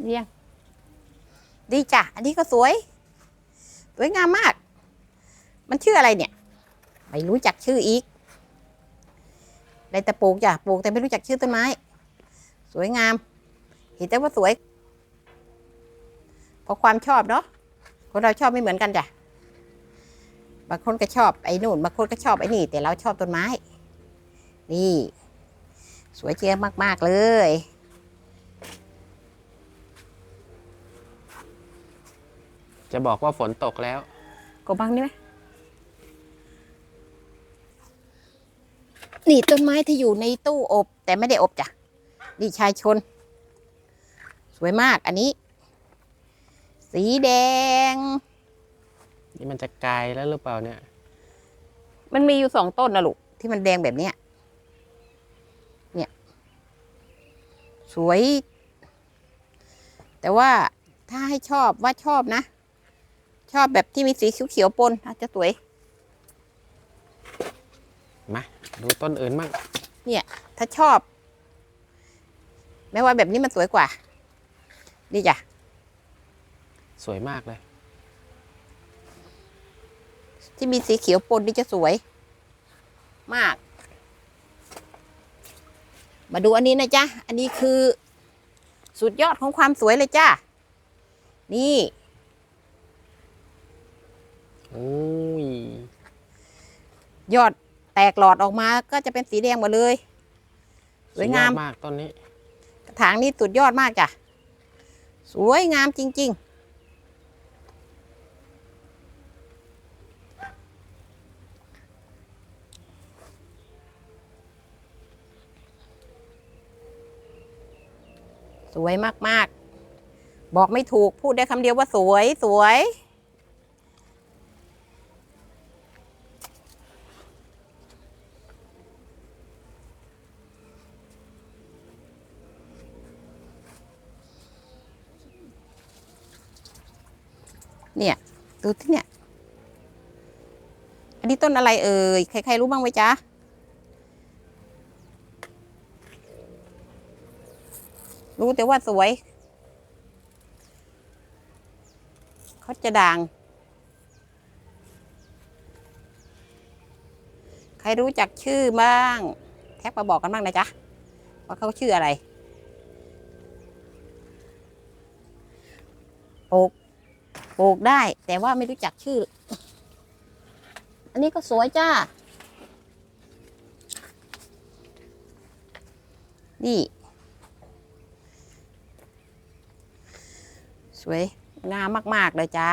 เรียงดีจ้ะ อันนี้ก็สวย สวยงามมาก มันชื่ออะไรเนี่ย ไม่รู้จักชื่ออีกได้แต่ปลูกจ้ะ ปลูกแต่ไม่รู้จักชื่อต้นไม้ สวยงาม เห็นแต่ว่าสวย เพราะความชอบเนาะ คนเราชอบไม่เหมือนกันจ้ะ บางคนก็ชอบไอ้นู่น บางคนก็ชอบไอ้นี่ แต่เราชอบต้นไม้ นี่ สวยเจียมมากๆเลย จะบอกว่าฝนตกแล้ว กบังนี่ไหมนี่ต้นไม้ที่อยู่ในตู้อบ แต่ไม่ได้อบจ้ะนี่ชายชน สวยมากอันนี้ สีแดง นี่มันจะกลายแล้วหรือเปล่าเนี่ย มันมีอยู่สองต้นนะลูกที่มันแดงแบบเนี้ยเนี่ย สวย แต่ว่าถ้าให้ชอบว่าชอบนะ ชอบแบบที่มีสีเขียวๆปนอาจจะสวย มาดูต้นอื่นบ้างเนี่ย ถ้าชอบแม้ว่าแบบนี้มันสวยกว่า นี่จ้ะ สวยมากเลย ที่มีสีเขียวปนนี่จะสวย มาก มาดูอันนี้นะจ๊ะ อันนี้คือ สุดยอดของความสวยเลยจ้านี่ โอ้ย ยอดแตกหลอดออกมาก็จะเป็นสีแดงหมดเลยสวยงามสุดอดมากต้นนี้ กระถางนี่สุดยอดมากจ้ะ สวยงามจริง ๆสวยมาก ๆ บอกไม่ถูกพูดได้คำเดียวว่าสวยสวย เนี่ยดูที่เนี่ย อันนี้ต้นอะไรเอ่ย ใครๆรู้บ้างไหมจ๊ะ รู้แต่ว่าสวย เขาจะด่าง ใครรู้จักชื่อบ้าง แท็กมาบอกกันบ้างนะจ๊ะ ว่าเขาชื่ออะไรปลูก ปลูกได้ แต่ว่าไม่รู้จักชื่อ อันนี้ก็สวยจ้า นี่ สวยงามมาก ๆ เลยจ้า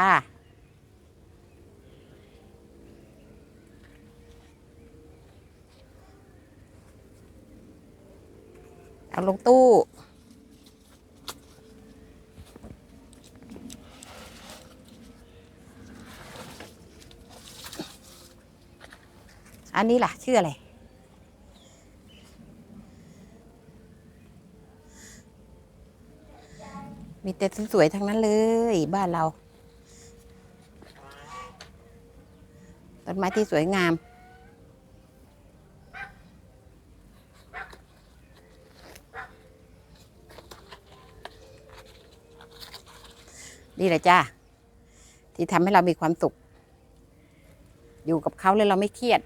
เอาลงตู้ อันนี้ล่ะ ชื่ออะไร มีแต่สวยๆทั้งนั้นเลย บ้านเรา ต้นไม้ที่สวยงาม นี่แหละจ้าที่ทำให้เรามีความสุข อยู่กับเขาแล้วเราไม่เครียด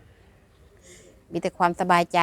มีแต่ความสบายใจ